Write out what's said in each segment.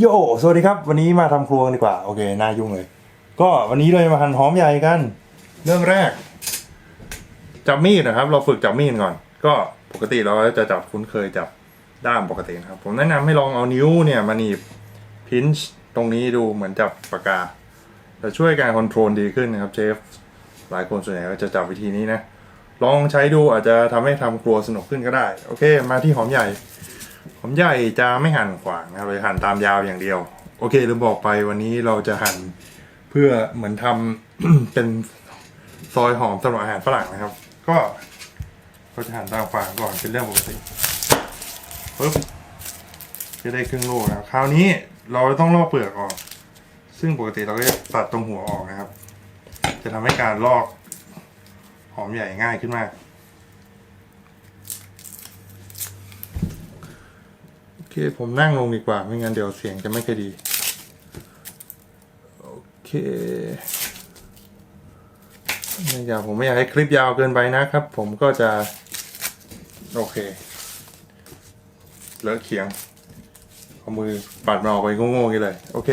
โยสวัสดีครับ วันนี้มาทำครัวกันดีกว่า โอเค น่ายุ่งเลย ก็วันนี้เราจะมาหั่นหอมใหญ่กัน เรื่องแรก จับมีดนะครับ เราฝึกจับมีดก่อน ก็ปกติเราจะจับคุ้นเคยจับด้ามปกตินะครับ ผมแนะนำให้ลองเอานิ้วเนี่ยมาหนีบพินช์ตรงนี้ดูเหมือนจับปากกา จะช่วยการคอนโทรลดีขึ้นนะครับเชฟ หลายคนส่วนใหญ่ก็จะจับวิธีนี้นะ ลองใช้ดูอาจจะทำให้ทำครัวสนุกขึ้นก็ได้ โอเค มาที่หอมใหญ่ หอมใหญ่จะไม่หั่นขวางนะครับเลยหั่นตามยาวอย่างเดียว โอเคลืมบอกไปวันนี้เราจะหั่นเพื่อเหมือนทำเป็นซอยหอมสำหรับอาหารฝรั่งนะครับ ก็เราจะหั่นตามขวางก่อนเป็นเรื่องปกติปึ๊บจะได้ครึ่งโลนะครับคราวนี้เราต้องลอกเปลือกออก ซึ่งปกติเราก็จะตัดตรงหัวออกนะครับ จะทำให้การลอกหอมใหญ่ง่ายขึ้นมาก โอเค ผมนั่งลงดีกว่า ไม่งั้นเดี๋ยวเสียงจะไม่ค่อยดี โอเคไม่อยากผมไม่อยากให้คลิปยาวเกินไปนะครับ ผมก็จะ โอเค เลอะเขียง เอามือปัดมันออกไปโง่ๆกันเลย โอเค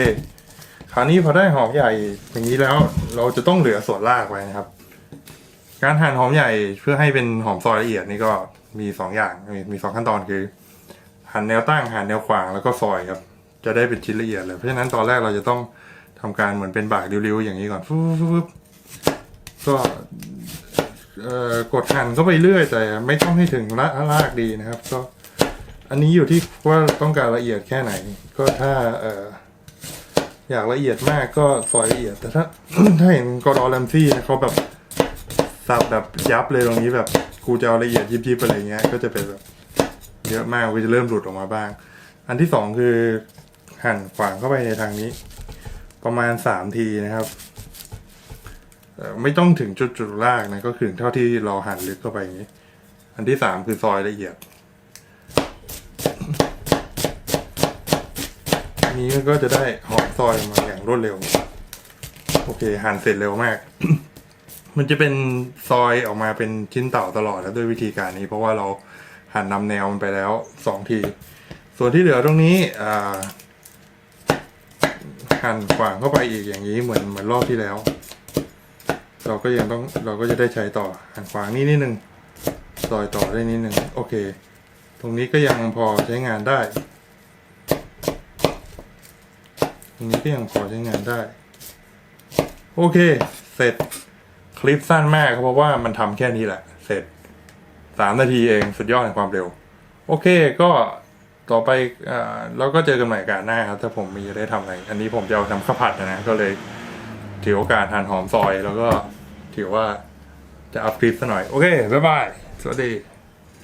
คราวนี้พอได้หอมใหญ่อย่างนี้แล้ว เราจะต้องเหลือส่วนรากไว้นะครับ การหั่นหอมใหญ่เพื่อให้เป็นหอมซอยละเอียดนี่ก็มีสองอย่างมีมีสองขั้นตอนคือ หันแนวตั้งหันแนวขวางแล้วก็ซอยครับ จะได้เป็นชิ้นละเอียดเลยเพราะฉะนั้นตอนแรกเราจะต้องทำการเหมือนเป็นบากริ้วๆอย่างนี้ก่อนฟุ๊บก็เอ่อกดหั่นเข้าไปเรื่อยแต่ไม่ต้องให้ถึงละลากดีนะครับ ก็อันนี้อยู่ที่ว่าต้องการละเอียดแค่ไหน ก็ถ้าเอ่ออยากละเอียดมากก็ซอยละเอียด แต่ถ้าถ้าเห็นกอร์ดอแรมซี่นะเขาแบบสับแบบยับเลยตรงนี้แบบกูจะเอาละเอียดยิบๆไปอะไรเงี้ยก็จะเป็นแบบ เยอะมากก็จะเริ่มหลุดออกมาบ้าง อันที่สองคือหั่นขวางเข้าไปในทางนี้ ประมาณสามทีนะครับไม่ต้องถึงจุดจุดรากนะก็คือเท่าที่เราหั่นลึกเข้าไปอย่างนี้ อันที่สามคือซอยละเอียดอันนี้ก็จะได้หอมซอยมาอย่างรวดเร็ว โอเคหั่นเสร็จเร็วมาก มันจะเป็นซอยออกมาเป็นชิ้นเต่าตลอดแล้วด้วยวิธีการนี้ เพราะว่าเรา หั่นนำแนวมันไปแล้วสองที ส่วนที่เหลือตรงนี้หั่นขวางเข้าไปอีกอย่างนี้เหมือนเหมือนรอบที่แล้ว เราก็ยังต้องเราก็จะได้ใช้ต่อหั่นขวางนี่นิดนึงซอยต่อได้นิดนึงโอเค ตรงนี้ก็ยังพอใช้งานได้ ตรงนี้ก็ยังพอใช้งานได้ โอเค เสร็จคลิปสั้นมากครับเพราะว่ามันทำแค่นี้แหละ เสร็จ สามนาทีเองสุดยอดในความเร็ว โอเคก็ต่อไปเราก็เจอกันใหม่กันหน้าครับ ถ้าผมมีได้ทำอะไร อันนี้ผมจะเอาทำข้าวผัดนะนะก็เลยถือโอกาสทานหอมซอย แล้วก็ถือว่าจะอัพคลิปซะหน่อย โอเค บ๊ายบาย สวัสดี